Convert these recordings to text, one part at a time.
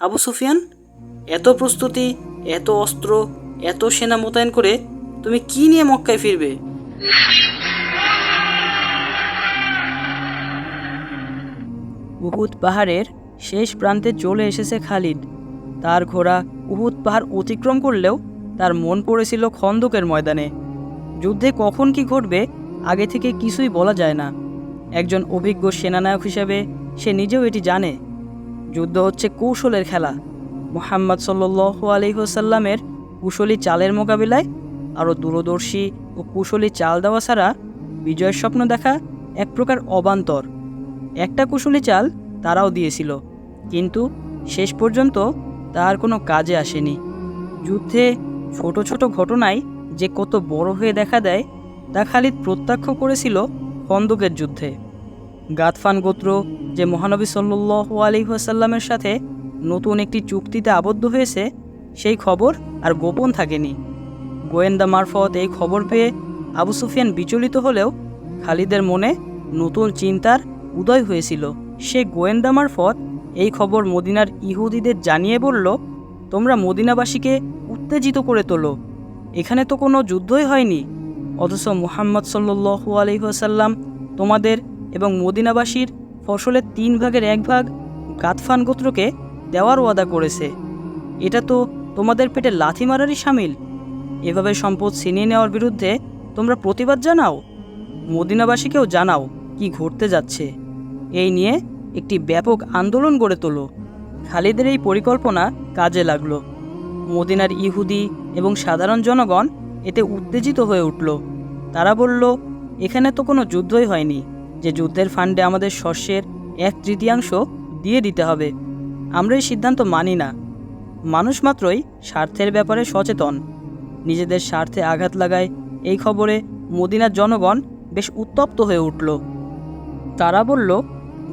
আবু সুফিয়ান, এত প্রস্তুতি, এত অস্ত্র, এত সেনা মোতায়েন করে তুমি কি নিয়ে মক্কায় ফিরবে? উহুদ পাহাড়ের শেষ প্রান্তে চলে এসেছে খালিদ। তার ঘোড়া উহুদ পাহাড় অতিক্রম করলেও তার মন পড়েছিল খন্দকের ময়দানে। যুদ্ধে কখন কি ঘটবে, আগে থেকে কিছুই বলা যায় না। একজন অভিজ্ঞ সেনানায়ক হিসেবে সে নিজেও এটি জানে। যুদ্ধ হচ্ছে কৌশলের খেলা। মোহাম্মদ সাল্লু আলহিহসাল্লামের কুশলী চালের মোকাবিলায় আরও দূরদর্শী ও কুশলী চাল দেওয়া ছাড়া বিজয়ের স্বপ্ন দেখা এক প্রকার অবান্তর। একটা কুশলী চাল তারাও দিয়েছিল, কিন্তু শেষ পর্যন্ত তার কোনো কাজে আসেনি। যুদ্ধে ছোট ছোট ঘটনায় যে কত বড় হয়ে দেখা দেয়, তা খালিদ প্রত্যক্ষ করেছিল খন্দকের যুদ্ধে। গাতফান গোত্র যে মহানবী সাল্লু আলিহাসাল্লামের সাথে নতুন একটি চুক্তিতে আবদ্ধ হয়েছে, সেই খবর আর গোপন থাকেনি। গোয়েন্দা মারফত এই খবর পেয়ে আবু সুফিয়ান বিচলিত হলেও খালিদের মনে নতুন চিন্তার উদয় হয়েছিল। সে গোয়েন্দা মারফত এই খবর মদিনার ইহুদিদের জানিয়ে বলল, তোমরা মদিনাবাসীকে উত্তেজিত করে তোলো। এখানে তো কোনো যুদ্ধই হয়নি। অথচ মুহাম্মদ সাল্লু আলহিহাসাল্লাম তোমাদের এবং মদিনাবাসীর ফসলের তিন ভাগের এক ভাগ গাতফান গোত্রকে দেওয়ার ওয়াদা করেছে। এটা তো তোমাদের পেটে লাথি মারারই সামিল। এভাবে সম্পদ ছিনিয়ে নেওয়ার বিরুদ্ধে তোমরা প্রতিবাদ জানাও? মদিনাবাসীকেও জানাও কি ঘটতে যাচ্ছে। এই নিয়ে একটি ব্যাপক আন্দোলন গড়ে তোলো। খালিদের এই পরিকল্পনা কাজে লাগল। মদিনার ইহুদি এবং সাধারণ জনগণ এতে উত্তেজিত হয়ে উঠল। তারা বলল, এখানে তো কোনো যুদ্ধই হয়নি। যে যুদ্ধের ফান্ডে আমাদের শস্যের এক তৃতীয়াংশ দিয়ে দিতে হবে। আমরা এই সিদ্ধান্ত মানি না। মানুষ মাত্রই স্বার্থের ব্যাপারে সচেতন। নিজেদের স্বার্থে আঘাত লাগায় এই খবরে মদিনার জনগণ বেশ উত্তপ্ত হয়ে উঠল। তারা বলল,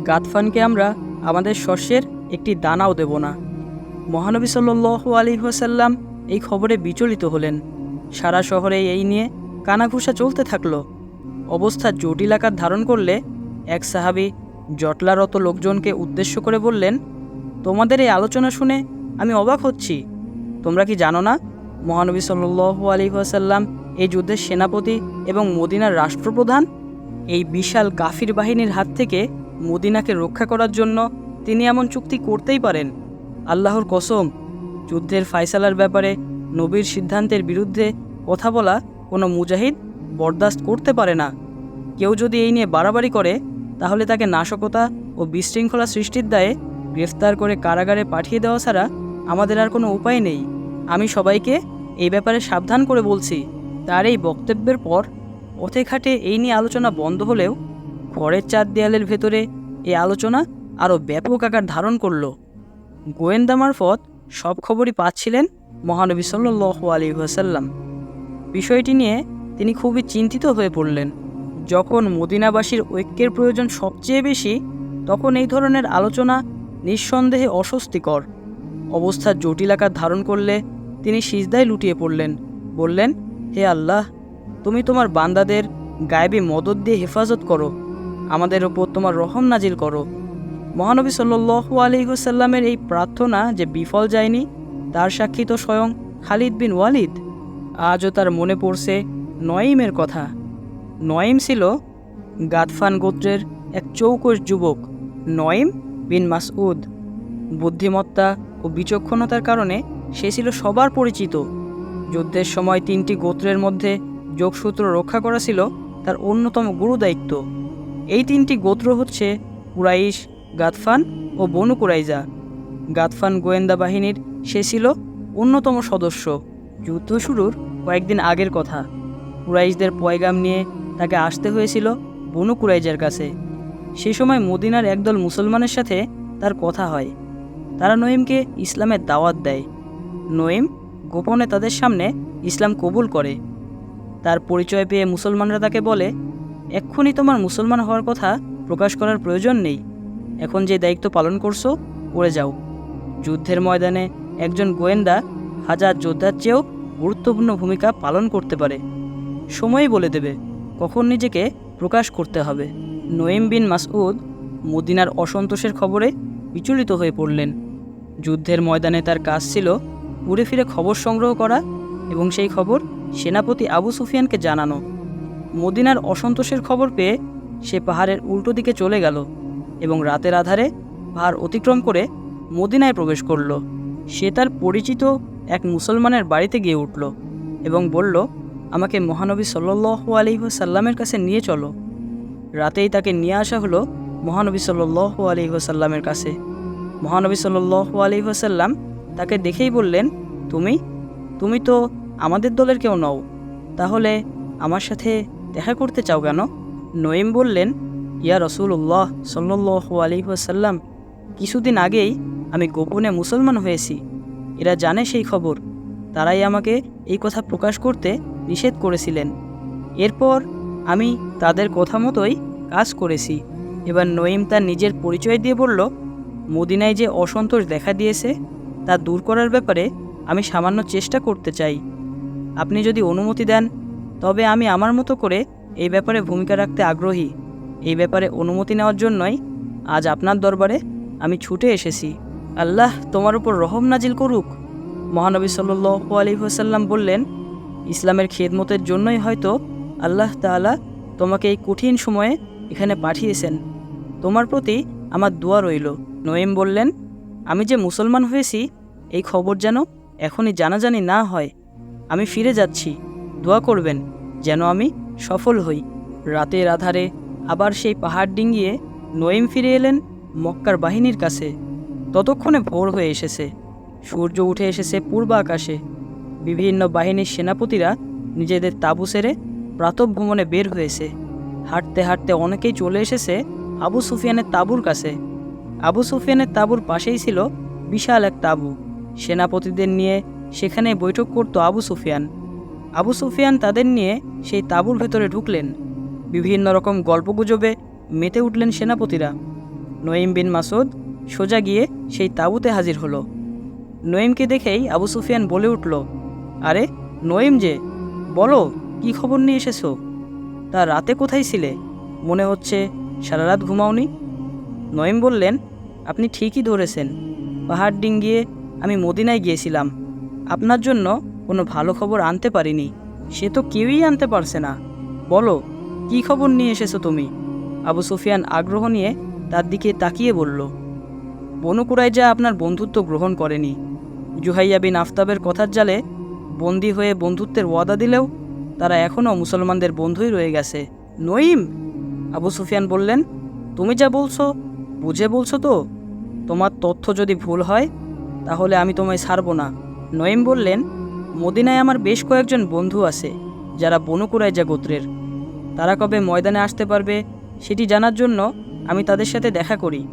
গাতফানকে আমরা আমাদের শস্যের একটি দানাও দেব না। মহানবী সাল্লু আলী হোসাল্লাম এই খবরে বিচলিত হলেন। সারা শহরে এই নিয়ে কানাঘুষা চলতে থাকল। অবস্থা জটিল আকার ধারণ করলে এক সাহাবি জটলারত লোকজনকে উদ্দেশ্য করে বললেন, তোমাদের এই আলোচনা শুনে আমি অবাক হচ্ছি। তোমরা কি জানো না, মহানবী সাল্লু আলী ওয়াসাল্লাম এই যুদ্ধের সেনাপতি এবং মদিনার রাষ্ট্রপ্রধান? এই বিশাল কাফির বাহিনীর হাত থেকে মদিনাকে রক্ষা করার জন্য তিনি এমন চুক্তি করতেই পারেন। আল্লাহর কসম, যুদ্ধের ফায়সালার ব্যাপারে নবীর সিদ্ধান্তের বিরুদ্ধে কথা বলা কোনো মুজাহিদ বরদাস্ত করতে পারে না। কেউ যদি এই নিয়ে বাড়াবাড়ি করে, তাহলে তাকে নাশকতা ও বিশৃঙ্খলা সৃষ্টির দায়ে গ্রেফতার করে কারাগারে পাঠিয়ে দেওয়া ছাড়া আমাদের আর কোনো উপায় নেই। আমি সবাইকে এই ব্যাপারে সাবধান করে বলছি। তার এই বক্তব্যের পর পথে ঘাটে এই নিয়ে আলোচনা বন্ধ হলেও ঘরের চার দেয়ালের ভেতরে এই আলোচনা আরও ব্যাপক আকার ধারণ করল। গোয়েন্দা মারফত সব খবরই পাচ্ছিলেন মহানবী সাল্লু আলী ওয়াসাল্লাম। বিষয়টি নিয়ে তিনি খুবই চিন্তিত হয়ে পড়লেন। যখন মদিনাবাসীর ঐক্যের প্রয়োজন সবচেয়ে বেশি, তখন এই ধরনের আলোচনা নিঃসন্দেহে অস্বস্তিকর। অবস্থা জটিল আকার ধারণ করলে তিনি সিজদায় লুটিয়ে পড়লেন। বললেন, হে আল্লাহ, তুমি তোমার বান্দাদের গায়েবী মদত দিয়ে হেফাজত করো। আমাদের ওপর তোমার রহম নাজিল করো। মহানবী সাল্লু আলিহাসাল্লামের এই প্রার্থনা যে বিফল যায়নি, তার সাক্ষী তো স্বয়ং খালিদ বিন ওয়ালিদ। আজও তার মনে পড়ছে নয়িমের কথা। নয়েম ছিল গাদফান গোত্রের এক চৌকস যুবক, নয়েম বিন মাসউদ। বুদ্ধিমত্তা ও বিচক্ষণতার কারণে সে ছিল সবার পরিচিত। যুদ্ধের সময় তিনটি গোত্রের মধ্যে যোগসূত্র রক্ষা করা ছিল তার অন্যতম গুরুদায়িত্ব এই তিনটি গোত্র হচ্ছে কুরাইশ গাতফান ও বনু কুরাইজা। গাতফান গোয়েন্দা বাহিনীর সে ছিল অন্যতম সদস্য। যুদ্ধ শুরুর কয়েকদিন আগের কথা। কুরাইশদের পয়গাম নিয়ে তাকে আসতে হয়েছিল বনু কুরাইজার কাছে। সে সময় মদিনার একদল মুসলমানের সাথে তার কথা হয়। তারা নঈমকে ইসলামের দাওয়াত দেয়। নঈম গোপনে তাদের সামনে ইসলাম কবুল করে। তার পরিচয় পেয়ে মুসলমানরা তাকে বলে, এক্ষুনি তোমার মুসলমান হওয়ার কথা প্রকাশ করার প্রয়োজন নেই। এখন যে দায়িত্ব পালন করছ, করে যাও। যুদ্ধের ময়দানে একজন গোয়েন্দা হাজার যোদ্ধার চেয়েও গুরুত্বপূর্ণ ভূমিকা পালন করতে পারে। সময়ই বলে দেবে, কখন নিজেকে প্রকাশ করতে হবে। নঈম বিন মাসউদ মদিনার অসন্তোষের খবরে বিচলিত হয়ে পড়লেন। যুদ্ধের ময়দানে তার কাজ ছিল ঘুরে ফিরে খবর সংগ্রহ করা এবং সেই খবর সেনাপতি আবু সুফিয়ানকে জানানো। মদিনার অসন্তোষের খবর পেয়ে সে পাহাড়ের উল্টো দিকে চলে গেল এবং রাতের আধারে পাহাড় অতিক্রম করে মদিনায় প্রবেশ করল। সে তার পরিচিত এক মুসলমানের বাড়িতে গিয়ে উঠল এবং বলল আমাকে মহানবী সাল্লু আলিহাসাল্লামের কাছে নিয়ে চলো। রাতেই তাকে নিয়ে আসা হলো মহানবী সাল্লু আলিহাসাল্লামের কাছে। মহানবী সাল্লু আলিহাসাল্লাম তাকে দেখেই বললেন, তুমি তুমি তো আমাদের দলের কেউ নও। তাহলে আমার সাথে দেখা করতে চাও কেন? নঈম বললেন, ইয়া রসুল্লাহ সাল্লু আলিহাসাল্লাম কিছুদিন আগেই আমি গোপনে মুসলমান হয়েছি। এরা জানে সেই খবর। তারাই আমাকে এই কথা প্রকাশ করতে নিষেধ করেছিলেন। এরপর আমি তাদের কথা মতোই কাজ করেছি। এবার নঈম তার নিজের পরিচয় দিয়ে বলল, মদিনায় যে অসন্তোষ দেখা দিয়েছে, তা দূর করার ব্যাপারে আমি সামান্য চেষ্টা করতে চাই। আপনি যদি অনুমতি দেন, তবে আমি আমার মতো করে এই ব্যাপারে ভূমিকা রাখতে আগ্রহী। এই ব্যাপারে অনুমতি নেওয়ার জন্যই আজ আপনার দরবারে আমি ছুটে এসেছি। আল্লাহ তোমার উপর রহম নাজিল করুক। মহানবী সাল্লু আলহিহাসাল্লাম বললেন ইসলামের খেদমতের জন্যই হয়তো আল্লাহ তাআলা তোমাকে এই কঠিন সময়ে এখানে পাঠিয়েছেন। তোমার প্রতি আমার দোয়া রইল। নঈম বললেন, আমি যে মুসলমান হয়েছি, এই খবর যেন এখনই জানাজানি না হয়। আমি ফিরে যাচ্ছি। দোয়া করবেন যেন আমি সফল হই। রাতের আধারে আবার সেই পাহাড় ডিঙ্গিয়ে নঈম ফিরে এলেন মক্কার বাহিনীর কাছে। ততক্ষণে ভোর হয়ে এসেছে। সূর্য উঠে এসেছে পূর্ব আকাশে বিভিন্ন বাহিনীর সেনাপতিরা নিজেদের তাঁবু সেরে প্রাতভ্রমণে বের হয়েছে। হাঁটতে হাঁটতে অনেকেই চলে এসেছে আবু সুফিয়ানের তাঁবুর কাছে। আবু সুফিয়ানের তাঁবুর পাশেই ছিল বিশাল এক তাঁবু। সেনাপতিদের নিয়ে সেখানে বৈঠক করত আবু সুফিয়ান। আবু সুফিয়ান তাদের নিয়ে সেই তাঁবুর ভেতরে ঢুকলেন। বিভিন্ন রকম গল্পগুজবে মেতে উঠলেন সেনাপতিরা। নঈম বিন মাসুদ সোজা গিয়ে সেই তাঁবুতে হাজির হলো। নঈমকে দেখেই আবু সুফিয়ান বলে উঠল আরে, নঈম যে, বলো, কি খবর নিয়ে এসেছ? তা রাতে কোথায় ছিলে? মনে হচ্ছে সারা রাত ঘুমাওনি। নঈম বললেন, আপনি ঠিকই ধরেছেন। পাহাড় ডিঙ্গিয়ে আমি মদিনায় গিয়েছিলাম। আপনার জন্য কোনো ভালো খবর আনতে পারিনি। সে তো কেউই আনতে পারছে না। বলো, কি খবর নিয়ে এসেছ তুমি? আবু সুফিয়ান আগ্রহ নিয়ে তার দিকে তাকিয়ে বলল, বনু কুরাইজা আপনার বন্ধুত্ব গ্রহণ করেনি। জুহাইয়া বিন আফতাবের কথার জালে বন্দী হয়ে বন্ধুত্বের ওয়াদা দিলেও তারা এখনও মুসলমানদের বন্ধুই রয়ে গেছে। নঈম! আবু সুফিয়ান বললেন, তুমি যা বলছো, বুঝে বলছো তো। তোমার তথ্য যদি ভুল হয়, তাহলে আমি তোমায় ছাড়বো না। নঈম বললেন, মদিনায় আমার বেশ কয়েকজন বন্ধু আছে, যারা বনু কুরাইজা গোত্রের। তারা কবে ময়দানে আসতে পারবে, সেটি জানার জন্য আমি তাদের সাথে দেখা করি।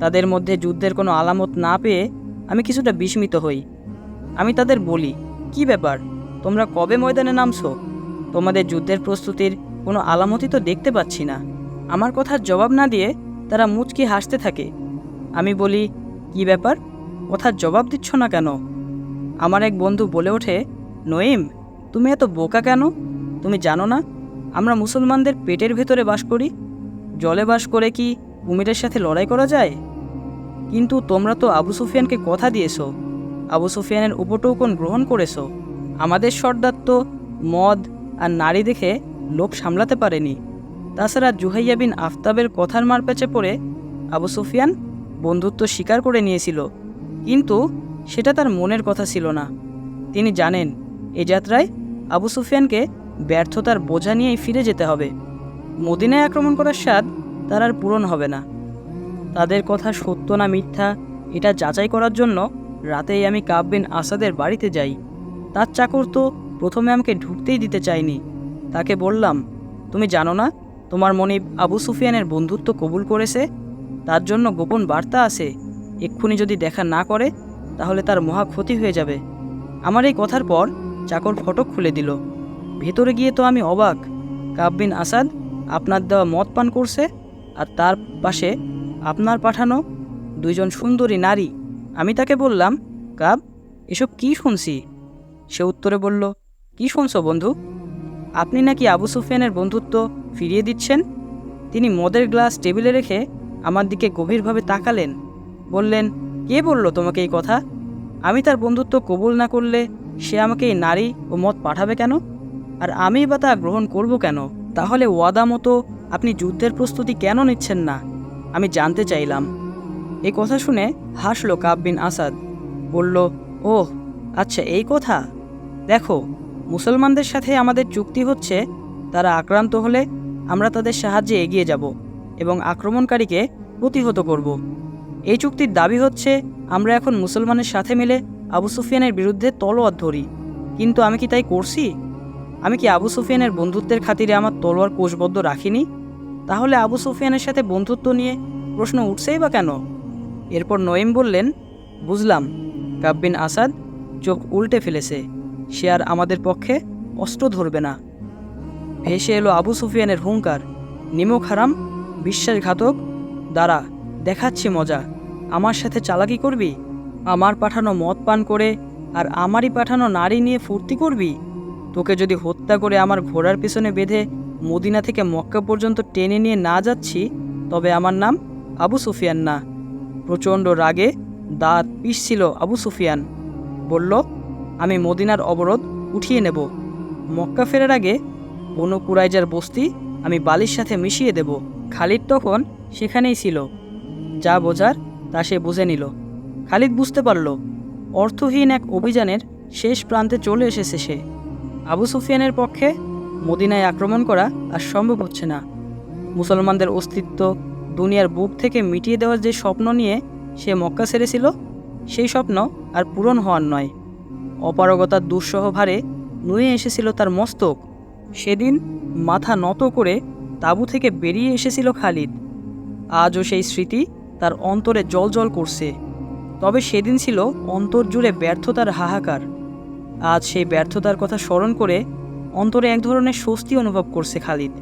তাদের মধ্যে যুদ্ধের কোনো আলামত না পেয়ে আমি কিছুটা বিস্মিত হই। আমি তাদের বলি কি ব্যাপার? তোমরা কবে ময়দানে নামছো? তোমাদের যুদ্ধের প্রস্তুতির কোনো আলামতি তো দেখতে পাচ্ছি না। আমার কথার জবাব না দিয়ে তারা মুচকি হাসতে থাকে। আমি বলি, কি ব্যাপার? কথার জবাব দিচ্ছ না কেন? আমার এক বন্ধু বলে ওঠে, নঈম, তুমি এত বোকা কেন? তুমি জানো না, আমরা মুসলমানদের পেটের ভেতরে বাস করি। জলে বাস করে কি কুমিরের সাথে লড়াই করা যায়? কিন্তু তোমরা তো আবু সুফিয়ানকে কথা দিয়েছ। আবু সুফিয়ানের উপটৌকন গ্রহণ করেছ? আমাদের সর্দার তো মদ আর নারী দেখে লোভ সামলাতে পারেনি। তাছাড়া জুহাইয়া বিন আফতাবের কথার মারপ্যাচে পড়ে আবু সুফিয়ান বন্ধুত্ব স্বীকার করে নিয়েছিল। কিন্তু সেটা তার মনের কথা ছিল না। তিনি জানেন, এ যাত্রায় আবু সুফিয়ানকে ব্যর্থতার বোঝা নিয়েই ফিরে যেতে হবে। মদিনায় আক্রমণ করার স্বাদ তার আর পূরণ হবে না। তাদের কথা সত্য না মিথ্যা, এটা যাচাই করার জন্য রাতেই আমি কাব বিন আসাদের বাড়িতে যাই। তার চাকর তো প্রথমে আমাকে ঢুকতেই দিতে চায়নি। তাকে বললাম, তুমি জানো না, তোমার মনিব আবু সুফিয়ানের বন্ধুত্ব কবুল করেছে? তার জন্য গোপন বার্তা আছে। এক্ষুনি যদি দেখা না করে, তাহলে তার মহা ক্ষতি হয়ে যাবে। আমার এই কথার পর চাকর ফটক খুলে দিল। ভেতরে গিয়ে তো আমি অবাক। কাব বিন আসাদ, আপনার দেওয়া মদ পান করছে, আর তার পাশে আপনার পাঠানো দুইজন সুন্দরী নারী আমি তাকে বললাম, কাব, এসব কি শুনছি? সে উত্তরে বলল, কি শুনছো বন্ধু? আপনি নাকি আবু সুফিয়ানের বন্ধুত্ব ফিরিয়ে দিচ্ছেন? তিনি মদের গ্লাস টেবিলে রেখে আমার দিকে গভীরভাবে তাকালেন। বললেন, কে বলল তোমাকে এই কথা? আমি তার বন্ধুত্ব কবুল না করলে সে আমাকে এই নারী ও মত পাঠাবে কেন? আর আমি বা তা গ্রহণ করব কেন? তাহলে ওয়াদা মতো আপনি যুদ্ধের প্রস্তুতি কেন নিচ্ছেন না? আমি জানতে চাইলাম। এই কথা শুনে হাসলো কাব বিন আসাদ। বলল, ওহ আচ্ছা এই কথা? দেখো, মুসলমানদের সাথে আমাদের চুক্তি হচ্ছে, তারা আক্রান্ত হলে আমরা তাদের সাহায্যে এগিয়ে যাব এবং আক্রমণকারীকে প্রতিহত করব। এই চুক্তির দাবি হচ্ছে, আমরা এখন মুসলমানের সাথে মিলে আবু সুফিয়ানের বিরুদ্ধে তলোয়ার ধরি। কিন্তু আমি কি তাই করছি? আমি কি আবু সুফিয়ানের বন্ধুত্বের খাতিরে আমার তলোয়ার কোষবদ্ধ রাখিনি? তাহলে আবু সুফিয়ানের সাথে বন্ধুত্ব নিয়ে প্রশ্ন উঠছেই বা কেন? এরপর নয়েম বললেন, বুঝলাম কাব্বিন আসাদ চোখ উল্টে ফেলেছে। সে আর আমাদের পক্ষে অস্ত্র ধরবে না। ভেসে এলো আবু সুফিয়ানের হুঙ্কার নিমক হারাম বিশ্বাসঘাতক, দাঁড়া, দেখাচ্ছি মজা। আমার সাথে চালাকি করবি? আমার পাঠানো মদ পান করে আর আমারই পাঠানো নারী নিয়ে ফুর্তি করবি? তোকে যদি হত্যা করে আমার ঘোড়ার পিছনে বেঁধে মদিনা থেকে মক্কা পর্যন্ত টেনে নিয়ে না যাচ্ছি, তবে আমার নাম আবু সুফিয়ান না। প্রচণ্ড রাগে দাঁত পিষছিল আবু সুফিয়ান। বলল, আমি মদিনার অবরোধ উঠিয়ে নেব। মক্কা ফেরার আগে বনু কুরাইজার বস্তি আমি বালির সাথে মিশিয়ে দেব। খালিদ তখন সেখানেই ছিল। যা বোঝার তা সে বুঝে নিল। খালিদ বুঝতে পারল, অর্থহীন এক অভিযানের শেষ প্রান্তে চলে এসেছে সে। আবু সুফিয়ানের পক্ষে মদিনায় আক্রমণ করা আর সম্ভব হচ্ছে না। মুসলমানদের অস্তিত্ব দুনিয়ার বুক থেকে মিটিয়ে দেওয়ার যে স্বপ্ন নিয়ে সে মক্কা ছেড়েছিল, সেই স্বপ্ন আর পূরণ হওয়ার নয়। অপারগতার দুঃসহ ভারে নুয়ে এসেছিল তার মস্তক। সেদিন মাথা নত করে তাঁবু থেকে বেরিয়ে এসেছিল খালিদ। আজও সেই স্মৃতি তার অন্তরে জল জল করছে। তবে সেদিন ছিল অন্তর জুড়ে ব্যর্থতার হাহাকার। আজ সেই ব্যর্থতার কথা স্মরণ করে অন্তরে এক ধরনের স্বস্তি অনুভব করছে খালিদ।